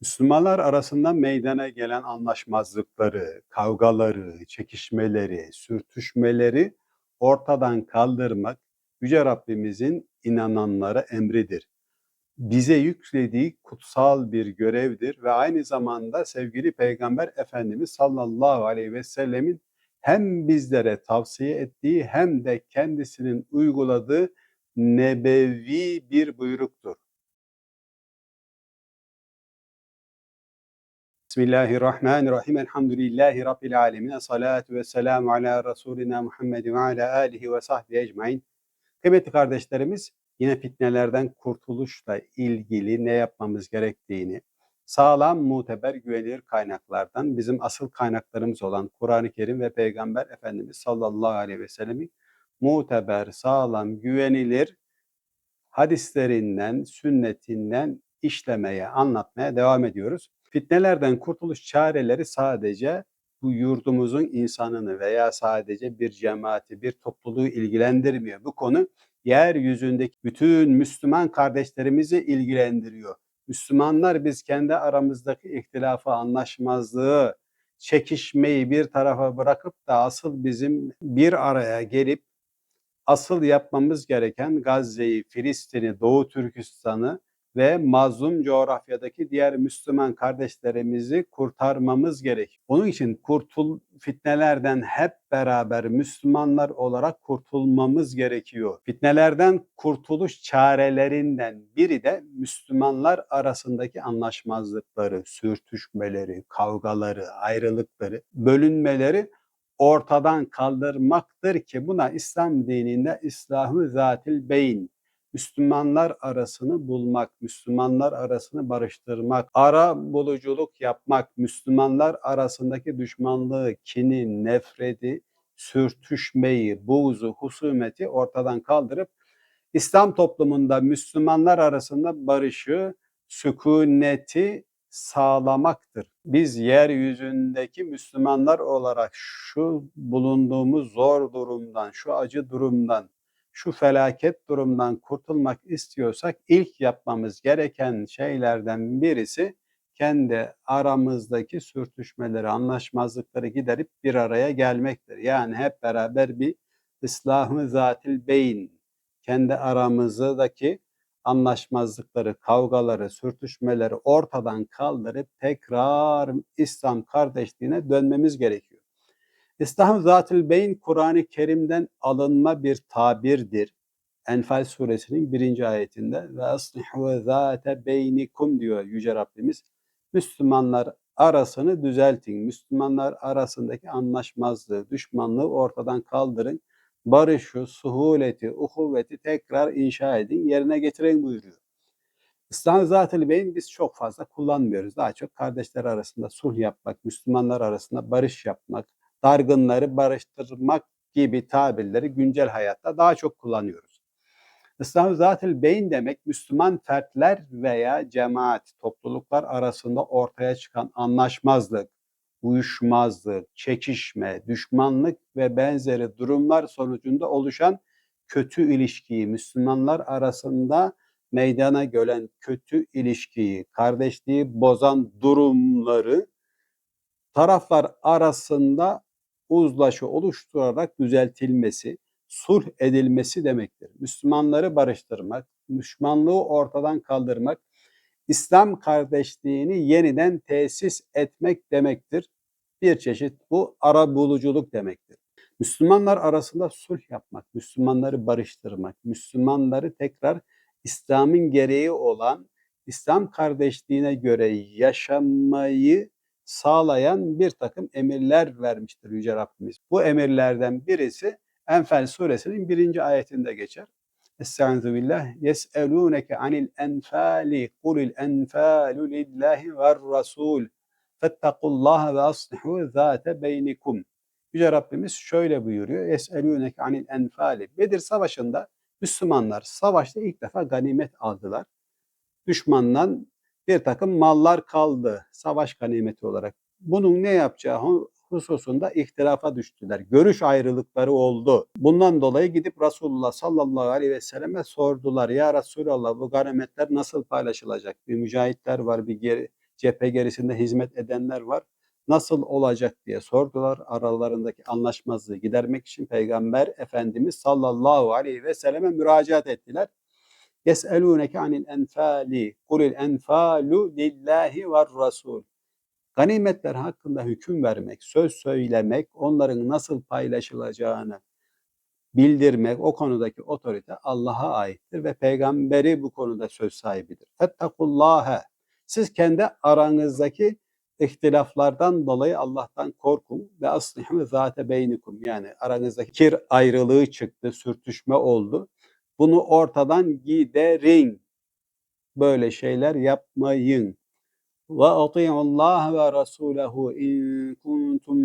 Müslümanlar arasında meydana gelen anlaşmazlıkları, kavgaları, çekişmeleri, sürtüşmeleri ortadan kaldırmak Yüce Rabbimizin inananlara emridir. Bize yüklediği kutsal bir görevdir ve aynı zamanda sevgili Peygamber Efendimiz sallallahu aleyhi ve sellemin hem bizlere tavsiye ettiği hem de kendisinin uyguladığı nebevi bir buyruktur. Bismillahirrahmanirrahim. Elhamdülillahi Rabbil alemin. Salatu ve selamu ala Resulina Muhammed ve ala alihi ve sahbihi ecmain. Kıymetli kardeşlerimiz, yine fitnelerden kurtuluşla ilgili ne yapmamız gerektiğini, sağlam, muteber, güvenilir kaynaklardan bizim asıl kaynaklarımız olan Kur'an-ı Kerim ve Peygamber Efendimiz sallallahu aleyhi ve sellemin muteber, sağlam, güvenilir hadislerinden, sünnetinden işlemeye, anlatmaya devam ediyoruz. Fitnelerden kurtuluş çareleri sadece bu yurdumuzun insanını veya sadece bir cemaati, bir topluluğu ilgilendirmiyor. Bu konu yeryüzündeki bütün Müslüman kardeşlerimizi ilgilendiriyor. Müslümanlar biz kendi aramızdaki ihtilafı, anlaşmazlığı, çekişmeyi bir tarafa bırakıp da asıl bizim bir araya gelip asıl yapmamız gereken Gazze'yi, Filistin'i, Doğu Türkistan'ı ve mazlum coğrafyadaki diğer Müslüman kardeşlerimizi kurtarmamız gerek. Onun için kurtul fitnelerden hep beraber Müslümanlar olarak kurtulmamız gerekiyor. Fitnelerden kurtuluş çarelerinden biri de Müslümanlar arasındaki anlaşmazlıkları, sürtüşmeleri, kavgaları, ayrılıkları, bölünmeleri ortadan kaldırmaktır ki buna İslam dininde İslahı zatil beyin Müslümanlar arasını bulmak, Müslümanlar arasını barıştırmak, ara buluculuk yapmak, Müslümanlar arasındaki düşmanlığı, kini, nefreti, sürtüşmeyi, buğzu, husumeti ortadan kaldırıp İslam toplumunda Müslümanlar arasında barışı, sükuneti sağlamaktır. Biz yeryüzündeki Müslümanlar olarak şu bulunduğumuz zor durumdan, şu acı durumdan şu felaket durumdan kurtulmak istiyorsak ilk yapmamız gereken şeylerden birisi kendi aramızdaki sürtüşmeleri, anlaşmazlıkları giderip bir araya gelmektir. Yani hep beraber bir ıslahı zatil beyin, kendi aramızdaki anlaşmazlıkları, kavgaları, sürtüşmeleri ortadan kaldırıp tekrar İslam kardeşliğine dönmemiz gerekiyor. Zatül Beyn Kur'an-ı Kerim'den alınma bir tabirdir. Enfal suresinin birinci ayetinde ve aslihu zate beynikum diyor Yüce Rabbimiz. Müslümanlar arasını düzeltin. Müslümanlar arasındaki anlaşmazlığı, düşmanlığı ortadan kaldırın. Barışı, suhuleti, uhuvveti tekrar inşa edin, yerine getirin buyuruyor. İslam Zatül Beyn biz çok fazla kullanmıyoruz. Daha çok kardeşler arasında sulh yapmak, Müslümanlar arasında barış yapmak, dargınları barıştırmak gibi tabirleri güncel hayatta daha çok kullanıyoruz. İslam zaten beyin demek Müslüman fertler veya cemaat, topluluklar arasında ortaya çıkan anlaşmazlık, uyuşmazlık, çekişme, düşmanlık ve benzeri durumlar sonucunda oluşan kötü ilişkiyi, Müslümanlar arasında meydana gelen kötü ilişkiyi, kardeşliği bozan durumları taraflar arasında uzlaşı oluşturarak düzeltilmesi, sulh edilmesi demektir. Müslümanları barıştırmak, düşmanlığı ortadan kaldırmak, İslam kardeşliğini yeniden tesis etmek demektir. Bir çeşit bu ara buluculuk demektir. Müslümanlar arasında sulh yapmak, Müslümanları barıştırmak, Müslümanları tekrar İslam'ın gereği olan İslam kardeşliğine göre yaşamayı sağlayan bir takım emirler vermiştir Yüce Rabbimiz. Bu emirlerden birisi Enfal suresinin birinci ayetinde geçer. Estaizu billah. Yes'elûneke anil enfali kulil enfalu lillahi ve rasul. Fettakullaha ve aslihu zâte beynikum. Yüce Rabbimiz şöyle buyuruyor. Yes'elûneke anil enfali. Bedir Savaşı'nda Müslümanlar savaşta ilk defa ganimet aldılar. Düşmandan bir takım mallar kaldı savaş ganimeti olarak. Bunun ne yapacağı hususunda ihtilafa düştüler. Görüş ayrılıkları oldu. Bundan dolayı gidip Resulullah sallallahu aleyhi ve selleme sordular. Ya Resulallah bu ganimetler nasıl paylaşılacak? Bir mücahitler var, bir geri, cephe gerisinde hizmet edenler var. Nasıl olacak diye sordular. Aralarındaki anlaşmazlığı gidermek için Peygamber Efendimiz sallallahu aleyhi ve selleme müracaat ettiler. Yes'elûneke anil enfali. Kulil enfalu lillahi ve rasul. Ganimetler hakkında hüküm vermek, söz söylemek, onların nasıl paylaşılacağını bildirmek, o konudaki otorite Allah'a aittir ve peygamberi bu konuda söz sahibidir. Fettakullâhe. Siz kendi aranızdaki ihtilaflardan dolayı Allah'tan korkun ve aslihu zate beynikum. Yani aranızdaki kir ayrılığı çıktı, sürtüşme oldu. Bunu ortadan giderin. Böyle şeyler yapmayın. Ve Allah ve rasulehu in kuntum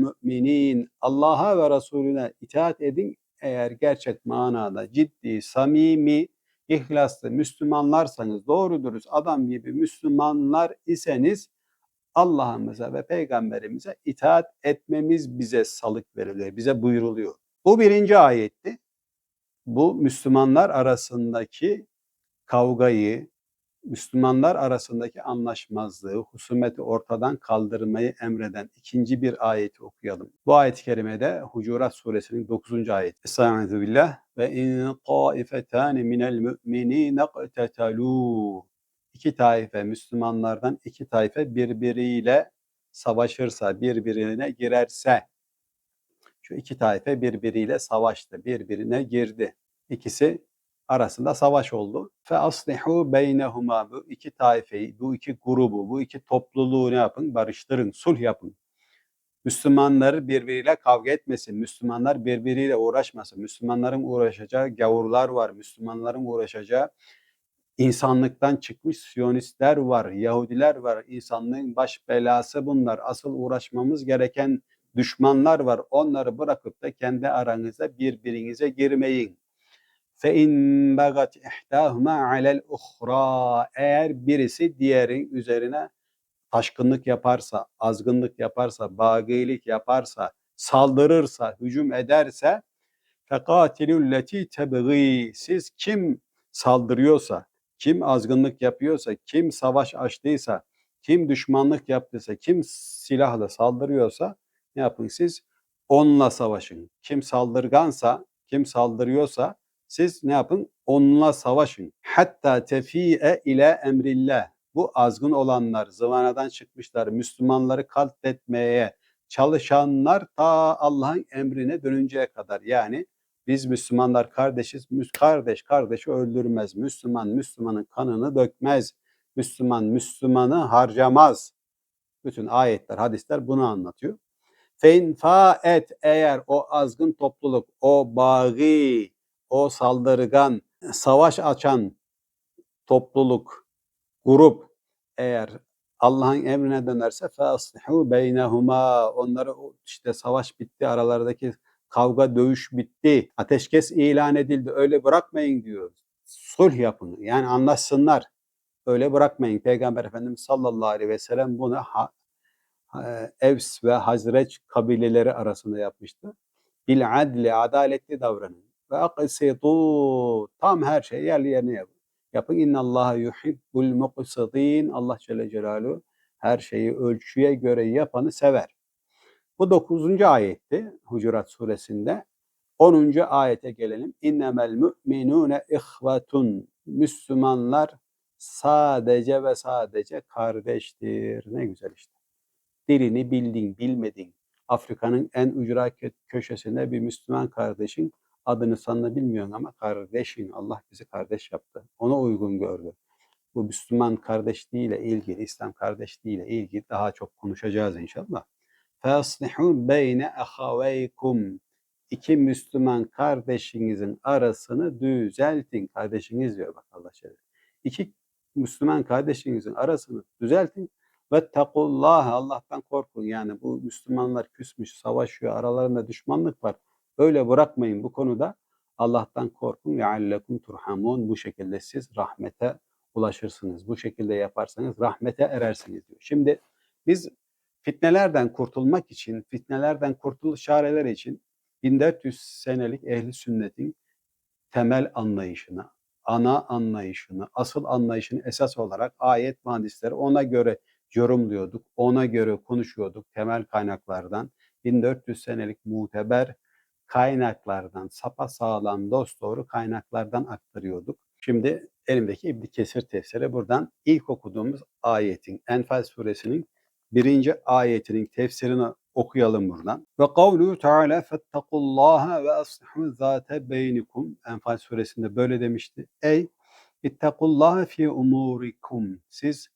mu'minin. Allah'a ve Resulüne itaat edin eğer gerçek manada ciddi, samimi, ihlaslı Müslümanlarsanız, doğru dürüst adam gibi Müslümanlar iseniz Allah'ımıza ve peygamberimize itaat etmemiz bize salık veriliyor, bize buyuruluyor. Bu birinci ayetti. Bu Müslümanlar arasındaki kavgayı, Müslümanlar arasındaki anlaşmazlığı, husumeti ortadan kaldırmayı emreden ikinci bir ayeti okuyalım. Bu ayet-i kerimede Hucurat suresinin 9. ayeti. Estaizu billah ve in taifetani minel mu'minine qtetelû iki taife Müslümanlardan iki taife birbiriyle savaşırsa, birbirine girerse şu iki taife birbiriyle savaştı, birbirine girdi. İkisi arasında savaş oldu. Fe aslihu beynehuma bu iki taifeyi, bu iki grubu, bu iki topluluğu ne yapın? Barıştırın, sulh yapın. Müslümanlar birbiriyle kavga etmesin, Müslümanlar birbiriyle uğraşmasın. Müslümanların uğraşacağı gavurlar var, Müslümanların uğraşacağı insanlıktan çıkmış Siyonistler var, Yahudiler var. İnsanlığın baş belası bunlar. Asıl uğraşmamız gereken düşmanlar var. Onları bırakıp da kendi aranıza birbirinize girmeyin. Fe in bagat ihtahuma alel uhra eğer birisi diğerin üzerine taşkınlık yaparsa, azgınlık yaparsa, bagilik yaparsa, saldırırsa, hücum ederse fekatilul leti tebgi siz kim saldırıyorsa, kim azgınlık yapıyorsa, kim savaş açtıysa, kim düşmanlık yaptıysa, kim silahla saldırıyorsa ne yapın siz? Onunla savaşın. Kim saldırgansa, kim saldırıyorsa siz ne yapın? Onunla savaşın. Hatta tefi'e ile emrillah. Bu azgın olanlar, zıvanadan çıkmışlar, Müslümanları katletmeye çalışanlar ta Allah'ın emrine dönünceye kadar. Yani biz Müslümanlar kardeşiz. Kardeş kardeşi öldürmez. Müslüman Müslümanın kanını dökmez. Müslüman Müslümanı harcamaz. Bütün ayetler, hadisler bunu anlatıyor. Fein faet eğer o azgın topluluk, o bagi, o saldırgan, savaş açan topluluk, grup eğer Allah'ın emrine dönerse faslihu beynehuma. Onları işte savaş bitti aralardaki kavga dövüş bitti ateşkes ilan edildi öyle bırakmayın diyor. Sulh yapın yani anlaşsınlar. Öyle bırakmayın. Peygamber Efendimiz sallallahu aleyhi ve sellem bunu Evs ve Hazreç kabileleri arasında yapmıştı. Bil adli adaletli davranın ve aksitu tam her şey yerli yerine yapın. Yapın innallaha yuhibbul muqsitin. Allah Celle Celaluhu her şeyi ölçüye göre yapanı sever. Bu 9. ayetti Hucurat suresinde. 10. ayete gelelim. İnnemel müminune ihvetun. Müslümanlar sadece ve sadece kardeştir. Ne güzel işte. Dilini bildin, bilmedin. Afrika'nın en ücra köşesinde bir Müslüman kardeşin adını sanını bilmiyorsun ama kardeşin Allah bizi kardeş yaptı. Ona uygun gördü. Bu Müslüman kardeşliğiyle ilgili, İslam kardeşliğiyle ilgili daha çok konuşacağız inşallah. Faslihu beyne ahaveykum. İki Müslüman kardeşinizin arasını düzeltin. Kardeşiniz diyor bak Allah şerif. İki Müslüman kardeşinizin arasını düzeltin. Ve tekullah Allah'tan korkun. Yani bu Müslümanlar küsmüş, savaşıyor, aralarında düşmanlık var. Böyle bırakmayın bu konuda. Allah'tan korkun ve allekum turhamun. Bu şekilde siz rahmete ulaşırsınız. Bu şekilde yaparsanız rahmete erersiniz diyor. Şimdi biz fitnelerden kurtulmak için, fitnelerden kurtuluş çareleri için 1400 senelik ehli sünnetin temel anlayışını, ana anlayışını, asıl anlayışını esas olarak ayet mühendisleri ona göre yorumluyorduk. Ona göre konuşuyorduk temel kaynaklardan. 1400 senelik muteber kaynaklardan, sapasağlam dosdoğru kaynaklardan aktarıyorduk. Şimdi elimdeki İbn Kesir tefsiri buradan ilk okuduğumuz ayetin Enfal suresinin birinci ayetinin tefsirini okuyalım buradan. Ve kavlu Teala fettakullaha ve aslihu zate beynikum. Enfal suresinde böyle demişti. Ey ittakullaha fi umurikum. Siz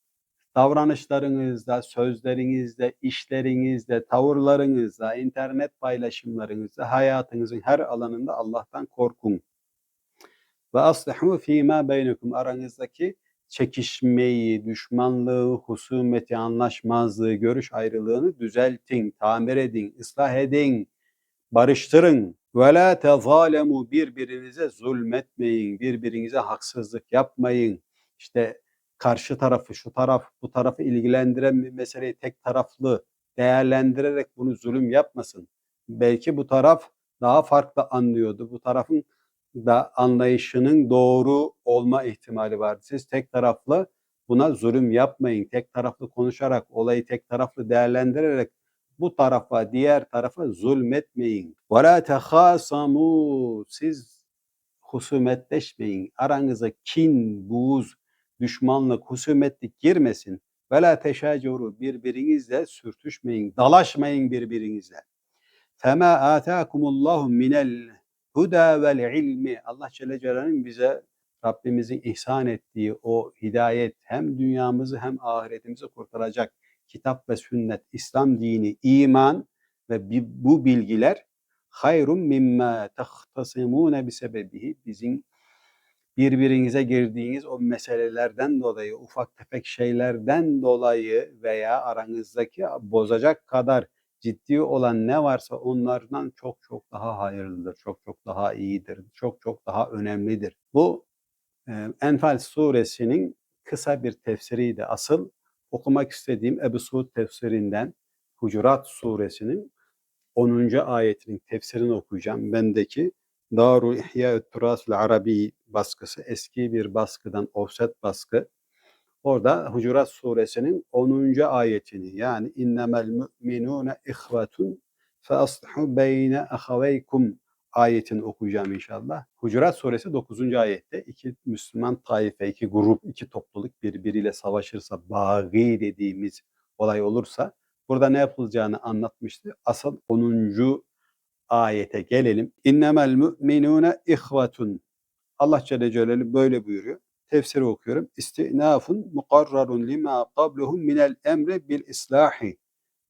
davranışlarınızda, sözlerinizde, işlerinizde, tavırlarınızda, internet paylaşımlarınızda, hayatınızın her alanında Allah'tan korkun. Ve aslihu fîmâ beynekum aranızdaki çekişmeyi, düşmanlığı, husumeti, anlaşmazlığı, görüş ayrılığını düzeltin, tamir edin, ıslah edin, barıştırın. Ve la tezalemu birbirinize zulmetmeyin, birbirinize haksızlık yapmayın. İşte karşı tarafı, şu taraf, bu tarafı ilgilendiren bir meseleyi tek taraflı değerlendirerek bunu zulüm yapmasın. Belki bu taraf daha farklı anlıyordu. Bu tarafın da anlayışının doğru olma ihtimali var. Siz tek taraflı buna zulüm yapmayın. Tek taraflı konuşarak, olayı tek taraflı değerlendirerek bu tarafa, diğer tarafa zulmetmeyin. Ve la tehasamu. Siz husumetleşmeyin. Aranıza kin, buğuz, düşmanlık, husumetlik girmesin. Ve la teşacoru birbirinizle sürtüşmeyin, dalaşmayın birbirinizle. Fema ataakumullahu minel huda vel ilmi. Allah Celle Celaluhu'nun bize Rabbimizin ihsan ettiği o hidayet hem dünyamızı hem ahiretimizi kurtaracak kitap ve sünnet, İslam dini, iman ve bu bilgiler hayrun mimma tahtasimune bisebebihi bizim birbirinize girdiğiniz o meselelerden dolayı, ufak tefek şeylerden dolayı veya aranızdaki bozacak kadar ciddi olan ne varsa onlardan çok çok daha hayırlıdır, çok çok daha iyidir, çok çok daha önemlidir. Bu Enfal suresinin kısa bir tefsiriydi. Asıl okumak istediğim Ebu Suud tefsirinden Hucurat suresinin 10. ayetinin tefsirini okuyacağım. Bendeki Daru İhya Turasul Arabi baskısı eski bir baskıdan offset baskı. Orada Hucurat suresinin 10. ayetini yani innemel mu'minune ihvetun fe aslihu beyne ahaveykum ayetini okuyacağım inşallah. Hucurat suresi 9. ayette iki Müslüman taife, iki grup, iki topluluk birbiriyle savaşırsa, bagi dediğimiz olay olursa burada ne yapılacağını anlatmıştı. Asıl 10 ayete gelelim. İnnemel müminune ihvetun. Allah Celle Celaluhu böyle buyuruyor. Tefsiri okuyorum. İstinafun mukarrarun lima qabluhum minel emri bil islahi.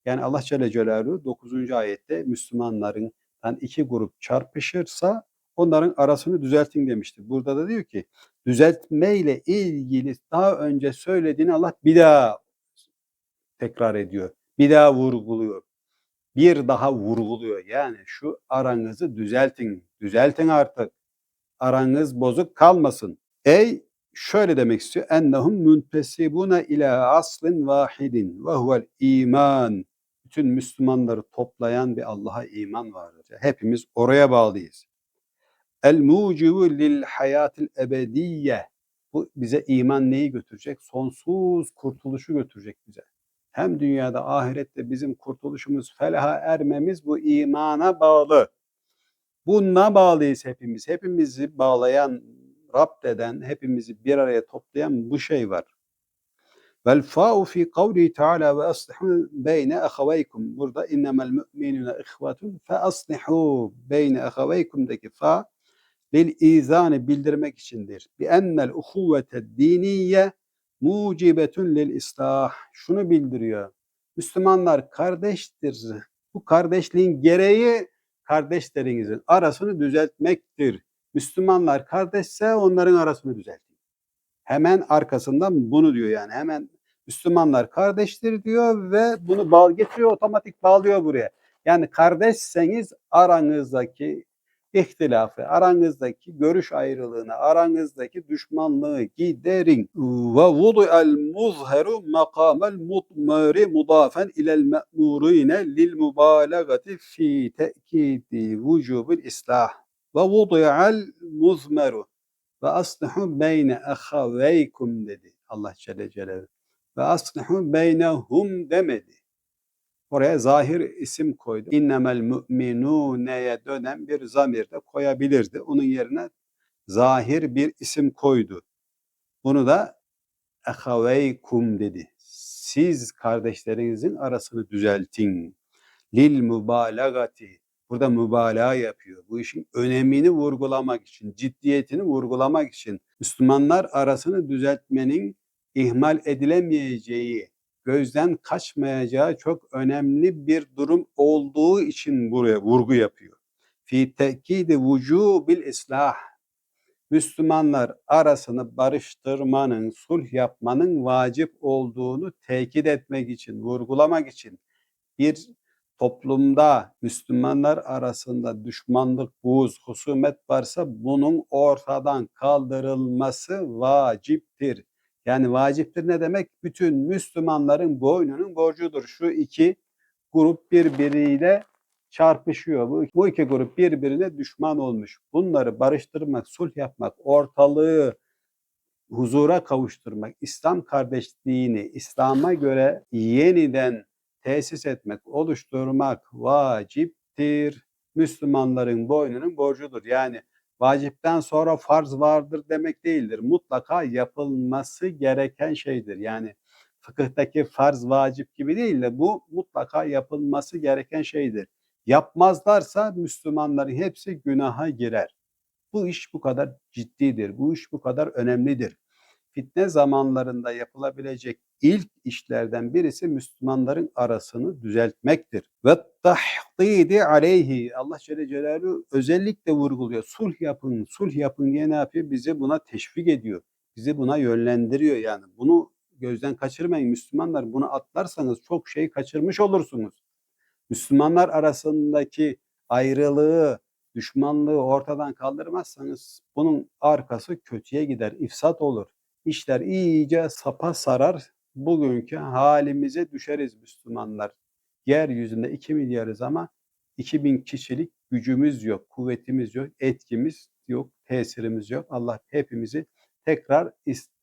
Yani Allah Celle Celaluhu 9. ayette Müslümanların iki grup çarpışırsa onların arasını düzeltin demişti. Burada da diyor ki düzeltme ile ilgili daha önce söylediğini Allah bir daha tekrar ediyor. Bir daha vurguluyor bir daha vurguluyor. Yani şu aranızı düzeltin. Düzeltin artık. Aranız bozuk kalmasın. Ey şöyle demek istiyor. Ennehum muntesibune ila aslin vahidin ve huvel iman. Bütün Müslümanları toplayan bir Allah'a iman vardır. Hepimiz oraya bağlıyız. El mucibu lil hayatil ebediyye. Bu bize iman neyi götürecek? Sonsuz kurtuluşu götürecek bize hem dünyada ahirette bizim kurtuluşumuz, felaha ermemiz bu imana bağlı. Bununla bağlıyız hepimiz. Hepimizi bağlayan, Rabt eden, hepimizi bir araya toplayan bu şey var. Vel fa'u fi kavli Teala ve aslihu beyne ahaveykum. Burada innemel müminune ihvetun fe aslihu beyne ahaveykum'daki fa lil izanı bildirmek içindir. Bi ennel uhuvvete diniye mucibetun lil islah. Şunu bildiriyor. Müslümanlar kardeştir. Bu kardeşliğin gereği kardeşlerinizin arasını düzeltmektir. Müslümanlar kardeşse onların arasını düzeltin. Hemen arkasından bunu diyor yani. Hemen Müslümanlar kardeştir diyor ve bunu bağ getiriyor otomatik bağlıyor buraya. Yani kardeşseniz aranızdaki ihtilafı, aranızdaki görüş ayrılığını, aranızdaki düşmanlığı giderin. Ve vudu'el muzheru makamel mutmari mudafen ilel me'murine lil mübalagati fi te'kidi vücubil islah. Ve vudu'el muzmeru ve aslihu beyne ahaveykum dedi Allah Celle Celaluhu. Ve aslihu beynehum demedi. Oraya zahir isim koydu. İnnemel müminûneye dönen bir zamir de koyabilirdi. Onun yerine zahir bir isim koydu. Bunu da ehaveykum dedi. Siz kardeşlerinizin arasını düzeltin. Lil mübalagati. Burada mübalağa yapıyor. Bu işin önemini vurgulamak için, ciddiyetini vurgulamak için Müslümanlar arasını düzeltmenin ihmal edilemeyeceği, gözden kaçmayacağı çok önemli bir durum olduğu için buraya vurgu yapıyor. Fi tekidi vücubil islah. Müslümanlar arasını barıştırmanın, sulh yapmanın vacip olduğunu tekit etmek için, vurgulamak için bir toplumda Müslümanlar arasında düşmanlık, buğz, husumet varsa bunun ortadan kaldırılması vaciptir. Yani vaciptir ne demek? Bütün Müslümanların boynunun borcudur. Şu iki grup birbiriyle çarpışıyor. Bu, bu iki grup birbirine düşman olmuş. Bunları barıştırmak, sulh yapmak, ortalığı huzura kavuşturmak, İslam kardeşliğini İslam'a göre yeniden tesis etmek, oluşturmak vaciptir. Müslümanların boynunun borcudur. Yani vacipten sonra farz vardır demek değildir. Mutlaka yapılması gereken şeydir. Yani fıkıhtaki farz vacip gibi değil de bu mutlaka yapılması gereken şeydir. Yapmazlarsa Müslümanların hepsi günaha girer. Bu iş bu kadar ciddidir. Bu iş bu kadar önemlidir. Fitne zamanlarında yapılabilecek ilk işlerden birisi Müslümanların arasını düzeltmektir. Ve tahdidi aleyhi. Allah Celle Celaluhu özellikle vurguluyor. Sulh yapın, sulh yapın diye ne yapıyor? Bizi buna teşvik ediyor. Bizi buna yönlendiriyor yani. Bunu gözden kaçırmayın Müslümanlar. Bunu atlarsanız çok şey kaçırmış olursunuz. Müslümanlar arasındaki ayrılığı, düşmanlığı ortadan kaldırmazsanız bunun arkası kötüye gider, ifsat olur. İşler iyice sapa sarar, bugünkü halimize düşeriz Müslümanlar. Yeryüzünde 2 milyarız ama 2000 kişilik gücümüz yok, kuvvetimiz yok, etkimiz yok, tesirimiz yok. Allah hepimizi tekrar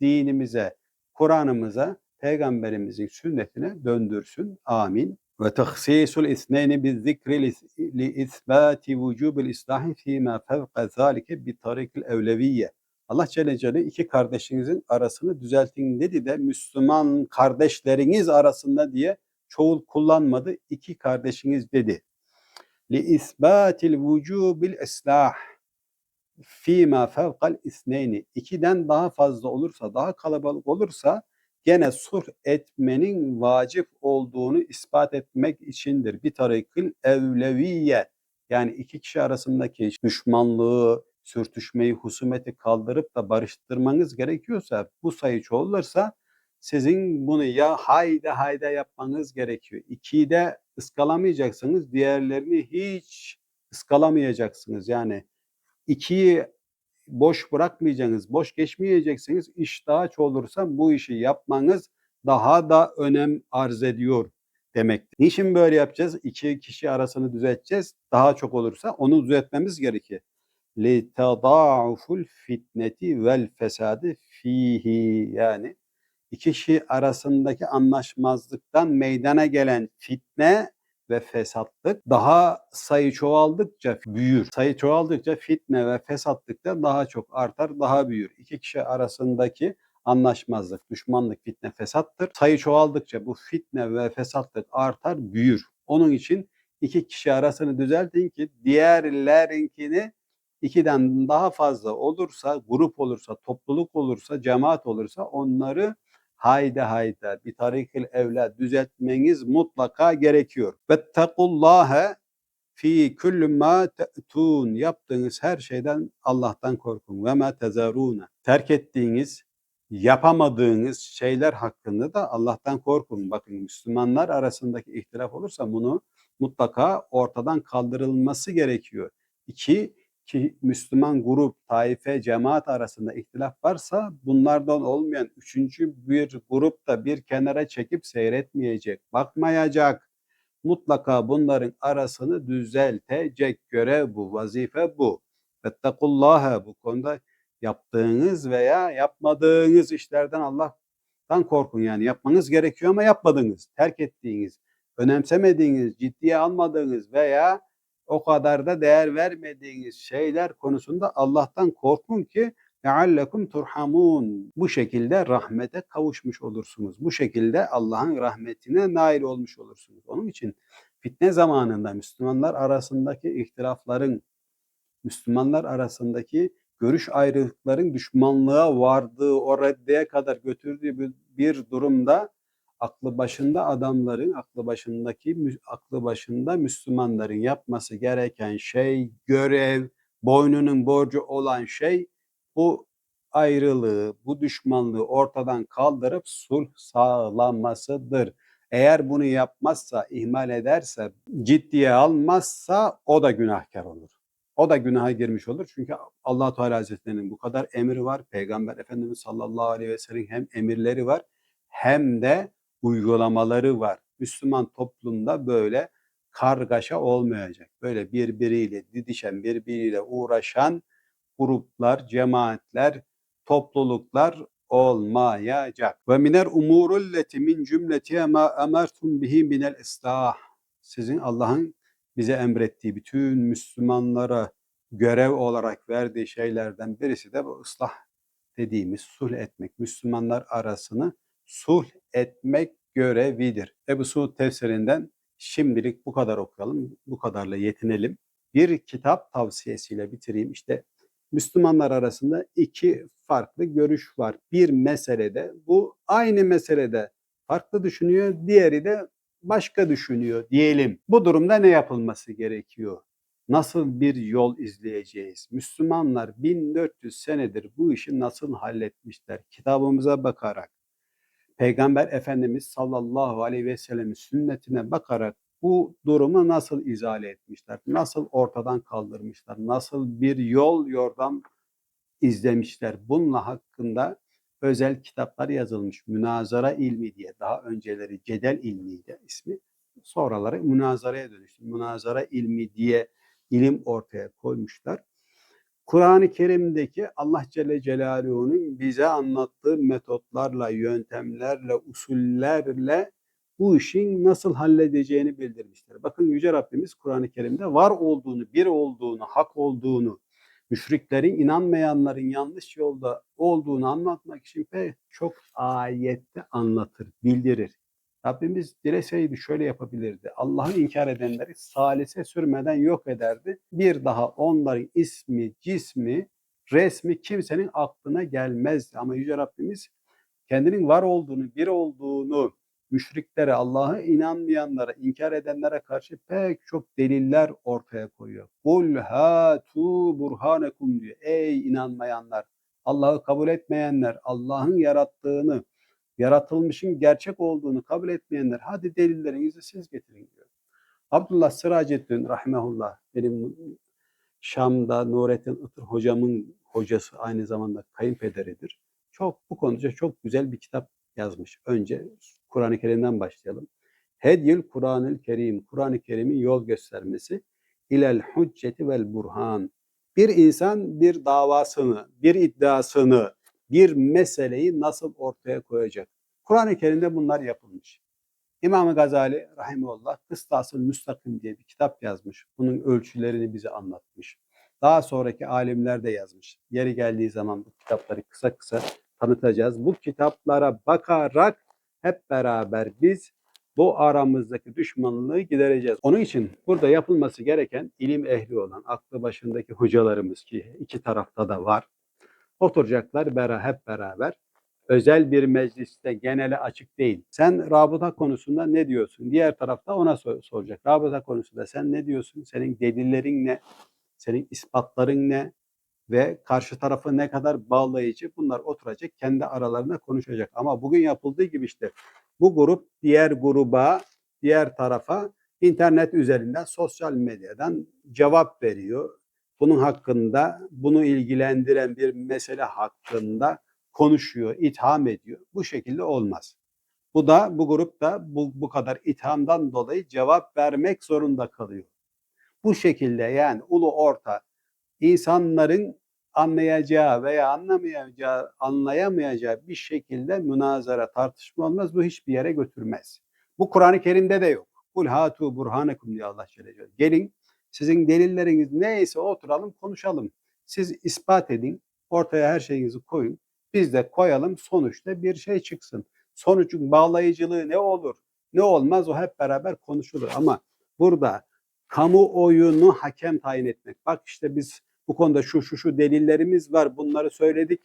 dinimize, Kur'an'ımıza, peygamberimizin sünnetine döndürsün. Amin. Ve tahsisul isneyni bi zikri li isbati vücubil islahi fîmâ fevka zâlike bi tarikil evleviyye. Allah Celle Celaluhu iki kardeşinizin arasını düzeltin dedi de Müslüman kardeşleriniz arasında diye çoğul kullanmadı. iki kardeşiniz dedi. Li isbatil vücubil islah fîmâ fevkal isneyni. İkiden daha fazla olursa, daha kalabalık olursa gene sulh etmenin vacip olduğunu ispat etmek içindir. Bir tarikil evleviye yani iki kişi arasındaki düşmanlığı, sürtüşmeyi, husumeti kaldırıp da barıştırmanız gerekiyorsa bu sayı çoğulursa sizin bunu ya hayda hayda yapmanız gerekiyor. İkiyi de ıskalamayacaksınız. Diğerlerini hiç ıskalamayacaksınız. Yani ikiyi boş bırakmayacaksınız, boş geçmeyeceksiniz. İş daha çoğulursa bu işi yapmanız daha da önem arz ediyor demek. Niçin böyle yapacağız? İki kişi arasını düzelteceğiz. Daha çok olursa onu düzeltmemiz gerekir li tadaaful fitneti vel fesadi fihi yani iki kişi arasındaki anlaşmazlıktan meydana gelen fitne ve fesatlık daha sayı çoğaldıkça büyür. Sayı çoğaldıkça fitne ve fesatlık da daha çok artar, daha büyür. İki kişi arasındaki anlaşmazlık, düşmanlık, fitne, fesattır. Sayı çoğaldıkça bu fitne ve fesatlık artar, büyür. Onun için iki kişi arasını düzeltin ki diğerlerinkini ikiden daha fazla olursa, grup olursa, topluluk olursa, cemaat olursa onları hayda hayda bir tarikil evlat düzeltmeniz mutlaka gerekiyor. Vettekullâhe fi kulli ma te'tun yaptığınız her şeyden Allah'tan korkun ve ma tezaruna terk ettiğiniz yapamadığınız şeyler hakkında da Allah'tan korkun. Bakın Müslümanlar arasındaki ihtilaf olursa bunu mutlaka ortadan kaldırılması gerekiyor. İki, ki Müslüman grup, taife, cemaat arasında ihtilaf varsa bunlardan olmayan üçüncü bir grup da bir kenara çekip seyretmeyecek, bakmayacak. Mutlaka bunların arasını düzeltecek görev bu, vazife bu. Fettekullaha bu konuda yaptığınız veya yapmadığınız işlerden Allah Allah'tan korkun yani yapmanız gerekiyor ama yapmadınız. Terk ettiğiniz, önemsemediğiniz, ciddiye almadığınız veya o kadar da değer vermediğiniz şeyler konusunda Allah'tan korkun ki لَعَلَّكُمْ turhamun. Bu şekilde rahmete kavuşmuş olursunuz. Bu şekilde Allah'ın rahmetine nail olmuş olursunuz. Onun için fitne zamanında Müslümanlar arasındaki ihtilafların, Müslümanlar arasındaki görüş ayrılıkların düşmanlığa vardığı, o reddeye kadar götürdüğü bir, bir durumda aklı başında adamların, aklı başındaki, aklı başında Müslümanların yapması gereken şey, görev, boynunun borcu olan şey bu ayrılığı, bu düşmanlığı ortadan kaldırıp sulh sağlamasıdır. Eğer bunu yapmazsa, ihmal ederse, ciddiye almazsa o da günahkar olur. O da günaha girmiş olur. Çünkü allah Teala Hazretleri'nin bu kadar emri var. Peygamber Efendimiz sallallahu aleyhi ve sellem hem emirleri var hem de uygulamaları var. Müslüman toplumda böyle kargaşa olmayacak. Böyle birbiriyle didişen, birbiriyle uğraşan gruplar, cemaatler, topluluklar olmayacak. Ve miner umurulleti min cümleti ma emertum bihi minel ıslah. Sizin Allah'ın bize emrettiği bütün Müslümanlara görev olarak verdiği şeylerden birisi de bu ıslah dediğimiz sulh etmek. Müslümanlar arasını sulh etmek görevidir. Ebu Suud tefsirinden şimdilik bu kadar okuyalım, bu kadarla yetinelim. Bir kitap tavsiyesiyle bitireyim. İşte Müslümanlar arasında iki farklı görüş var. Bir meselede bu aynı meselede farklı düşünüyor, diğeri de başka düşünüyor diyelim. Bu durumda ne yapılması gerekiyor? Nasıl bir yol izleyeceğiz? Müslümanlar 1400 senedir bu işi nasıl halletmişler? Kitabımıza bakarak, Peygamber Efendimiz sallallahu aleyhi ve sellem'in sünnetine bakarak bu durumu nasıl izale etmişler? Nasıl ortadan kaldırmışlar? Nasıl bir yol yordam izlemişler? Bununla hakkında özel kitaplar yazılmış. Münazara ilmi diye. Daha önceleri cedel ilmiydi ismi. Sonraları münazaraya dönüştü. Münazara ilmi diye ilim ortaya koymuşlar. Kur'an-ı Kerim'deki Allah Celle Celaluhu'nun bize anlattığı metotlarla, yöntemlerle, usullerle bu işin nasıl halledeceğini bildirmişler. Bakın Yüce Rabbimiz Kur'an-ı Kerim'de var olduğunu, bir olduğunu, hak olduğunu, müşriklerin, inanmayanların yanlış yolda olduğunu anlatmak için pek çok ayette anlatır, bildirir. Rabbimiz dileseydi şöyle yapabilirdi. Allah'ı inkar edenleri salise sürmeden yok ederdi. Bir daha onların ismi, cismi, resmi kimsenin aklına gelmezdi. Ama Yüce Rabbimiz kendinin var olduğunu, bir olduğunu, müşriklere, Allah'a inanmayanlara, inkar edenlere karşı pek çok deliller ortaya koyuyor. Kul hatu burhanekum diyor. Ey inanmayanlar, Allah'ı kabul etmeyenler, Allah'ın yarattığını, yaratılmışın gerçek olduğunu kabul etmeyenler hadi delillerinizi siz getirin diyor. Abdullah Sıracettin rahmetullah benim Şam'da Nurettin Itır hocamın hocası aynı zamanda kayınpederidir. Çok bu konuda çok güzel bir kitap yazmış. Önce Kur'an-ı Kerim'den başlayalım. Hedyül Kur'an-ı Kerim, Kur'an-ı Kerim'in yol göstermesi ilel hücceti vel burhan. Bir insan bir davasını, bir iddiasını, bir meseleyi nasıl ortaya koyacak? Kur'an-ı Kerim'de bunlar yapılmış. İmam Gazali rahimullah Kıstasıl Müstakim diye bir kitap yazmış. Bunun ölçülerini bize anlatmış. Daha sonraki alimler de yazmış. Yeri geldiği zaman bu kitapları kısa kısa tanıtacağız. Bu kitaplara bakarak hep beraber biz bu aramızdaki düşmanlığı gidereceğiz. Onun için burada yapılması gereken ilim ehli olan aklı başındaki hocalarımız ki iki tarafta da var. Oturacaklar bera hep beraber. Özel bir mecliste genele açık değil. Sen rabıta konusunda ne diyorsun? Diğer tarafta ona sor soracak. Rabıta konusunda sen ne diyorsun? Senin delillerin ne? Senin ispatların ne? ve karşı tarafı ne kadar bağlayıcı bunlar oturacak kendi aralarında konuşacak. Ama bugün yapıldığı gibi işte bu grup diğer gruba, diğer tarafa internet üzerinden, sosyal medyadan cevap veriyor. Bunun hakkında, bunu ilgilendiren bir mesele hakkında konuşuyor, itham ediyor. Bu şekilde olmaz. Bu da bu grup da bu, bu kadar ithamdan dolayı cevap vermek zorunda kalıyor. Bu şekilde yani ulu orta insanların anlayacağı veya anlamayacağı, anlayamayacağı bir şekilde münazara, tartışma olmaz. Bu hiçbir yere götürmez. Bu Kur'an-ı Kerim'de de yok. Kul hatu burhanekum diyor Allah Celle. Gelin sizin delilleriniz neyse oturalım konuşalım. Siz ispat edin, ortaya her şeyinizi koyun. Biz de koyalım sonuçta bir şey çıksın. Sonucun bağlayıcılığı ne olur, ne olmaz o hep beraber konuşulur. Ama burada kamuoyunu hakem tayin etmek. Bak işte biz bu konuda şu şu şu delillerimiz var bunları söyledik.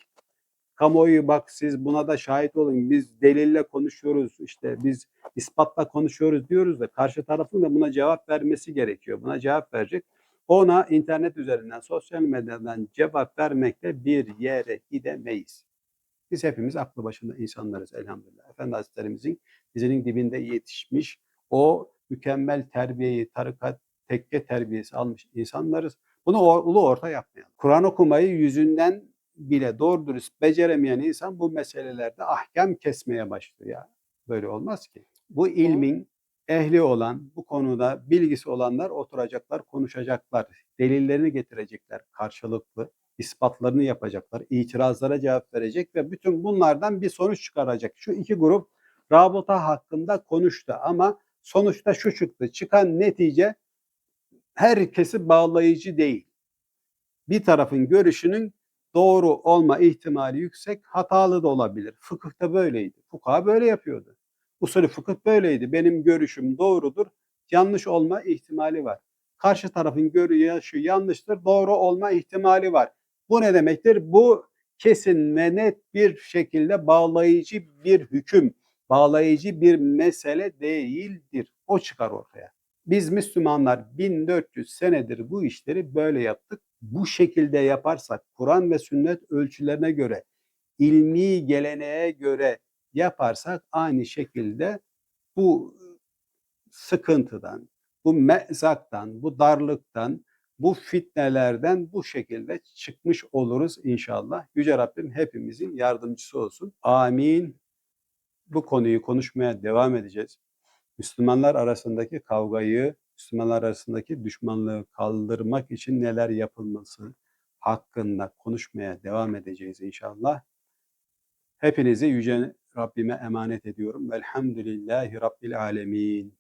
Kamuoyu bak siz buna da şahit olun. Biz delille konuşuyoruz işte biz ispatla konuşuyoruz diyoruz da karşı tarafın da buna cevap vermesi gerekiyor. Buna cevap verecek. Ona internet üzerinden, sosyal medyadan cevap vermekle bir yere gidemeyiz. Biz hepimiz aklı başında insanlarız elhamdülillah. Efendi Hazretlerimizin dizinin dibinde yetişmiş o mükemmel terbiyeyi, tarikat, tekke terbiyesi almış insanlarız. Bunu ulu orta yapmayalım. Kur'an okumayı yüzünden bile doğru dürüst beceremeyen insan bu meselelerde ahkam kesmeye başlıyor. Ya. Böyle olmaz ki. Bu ilmin ehli olan, bu konuda bilgisi olanlar oturacaklar, konuşacaklar, delillerini getirecekler karşılıklı, ispatlarını yapacaklar, itirazlara cevap verecek ve bütün bunlardan bir sonuç çıkaracak. Şu iki grup rabıta hakkında konuştu ama sonuçta şu çıktı. Çıkan netice herkesi bağlayıcı değil. Bir tarafın görüşünün doğru olma ihtimali yüksek, hatalı da olabilir. Fıkıhta böyleydi. Fukaha böyle yapıyordu. Usulü fıkıh böyleydi. Benim görüşüm doğrudur, yanlış olma ihtimali var. Karşı tarafın görüşü yanlıştır, doğru olma ihtimali var. Bu ne demektir? Bu kesin ve net bir şekilde bağlayıcı bir hüküm, bağlayıcı bir mesele değildir. O çıkar ortaya. Biz Müslümanlar 1400 senedir bu işleri böyle yaptık. Bu şekilde yaparsak Kur'an ve sünnet ölçülerine göre, ilmi geleneğe göre yaparsak aynı şekilde bu sıkıntıdan, bu mezaktan, bu darlıktan, bu fitnelerden bu şekilde çıkmış oluruz inşallah. Yüce Rabbim hepimizin yardımcısı olsun. Amin. Bu konuyu konuşmaya devam edeceğiz. Müslümanlar arasındaki kavgayı, Müslümanlar arasındaki düşmanlığı kaldırmak için neler yapılması hakkında konuşmaya devam edeceğiz inşallah. Hepinizi Yüce Rabbime emanet ediyorum. Velhamdülillahi Rabbil Alemin.